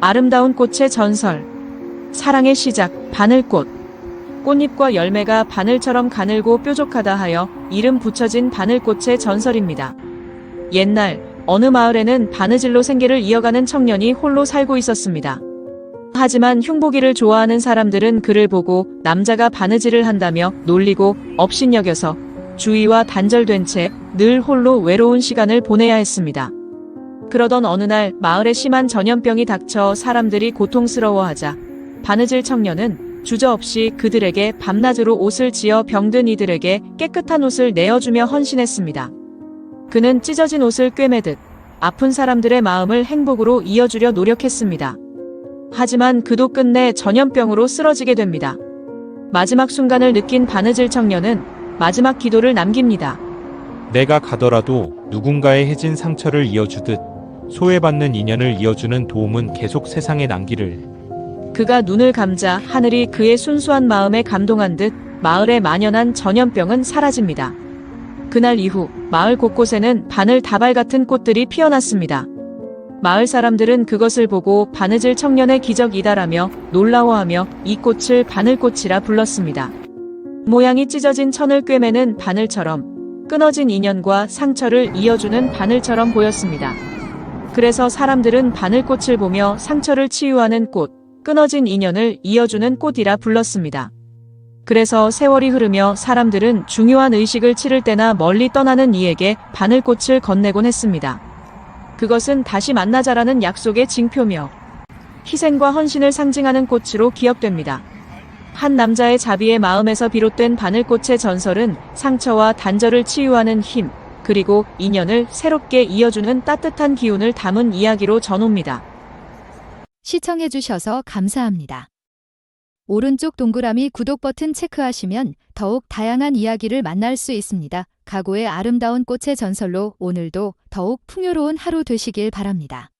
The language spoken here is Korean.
아름다운 꽃의 전설. 사랑의 시작, 바늘꽃. 꽃잎과 열매가 바늘처럼 가늘고 뾰족하다 하여 이름 붙여진 바늘꽃의 전설입니다. 옛날 어느 마을에는 바느질로 생계를 이어가는 청년이 홀로 살고 있었습니다. 하지만 흉보기를 좋아하는 사람들은 그를 보고 남자가 바느질을 한다며 놀리고 업신여겨서 주위와 단절된 채 늘 홀로 외로운 시간을 보내야 했습니다. 그러던 어느 날 마을에 심한 전염병이 닥쳐 사람들이 고통스러워하자 바느질 청년은 주저없이 그들에게 밤낮으로 옷을 지어 병든 이들에게 깨끗한 옷을 내어주며 헌신했습니다. 그는 찢어진 옷을 꿰매듯 아픈 사람들의 마음을 행복으로 이어주려 노력했습니다. 하지만 그도 끝내 전염병으로 쓰러지게 됩니다. 마지막 순간을 느낀 바느질 청년은 마지막 기도를 남깁니다. 내가 가더라도 누군가의 해진 상처를 이어주듯 소외받는 인연을 이어주는 도움은 계속 세상에 남기를. 그가 눈을 감자 하늘이 그의 순수한 마음에 감동한 듯 마을에 만연한 전염병은 사라집니다. 그날 이후 마을 곳곳에는 바늘 다발 같은 꽃들이 피어났습니다. 마을 사람들은 그것을 보고 바느질 청년의 기적이다라며 놀라워하며 이 꽃을 바늘꽃이라 불렀습니다. 모양이 찢어진 천을 꿰매는 바늘처럼 끊어진 인연과 상처를 이어주는 바늘처럼 보였습니다. 그래서 사람들은 바늘꽃을 보며 상처를 치유하는 꽃, 끊어진 인연을 이어주는 꽃이라 불렀습니다. 그래서 세월이 흐르며 사람들은 중요한 의식을 치를 때나 멀리 떠나는 이에게 바늘꽃을 건네곤 했습니다. 그것은 다시 만나자라는 약속의 징표며 희생과 헌신을 상징하는 꽃으로 기억됩니다. 한 남자의 자비의 마음에서 비롯된 바늘꽃의 전설은 상처와 단절을 치유하는 힘, 그리고 인연을 새롭게 이어주는 따뜻한 기운을 담은 이야기로 전옵니다. 시청해주셔서 감사합니다. 오른쪽 동그라미 구독 버튼 체크하시면 더욱 다양한 이야기를 만날 수 있습니다. 가고의 아름다운 꽃의 전설로 오늘도 더욱 풍요로운 하루 되시길 바랍니다.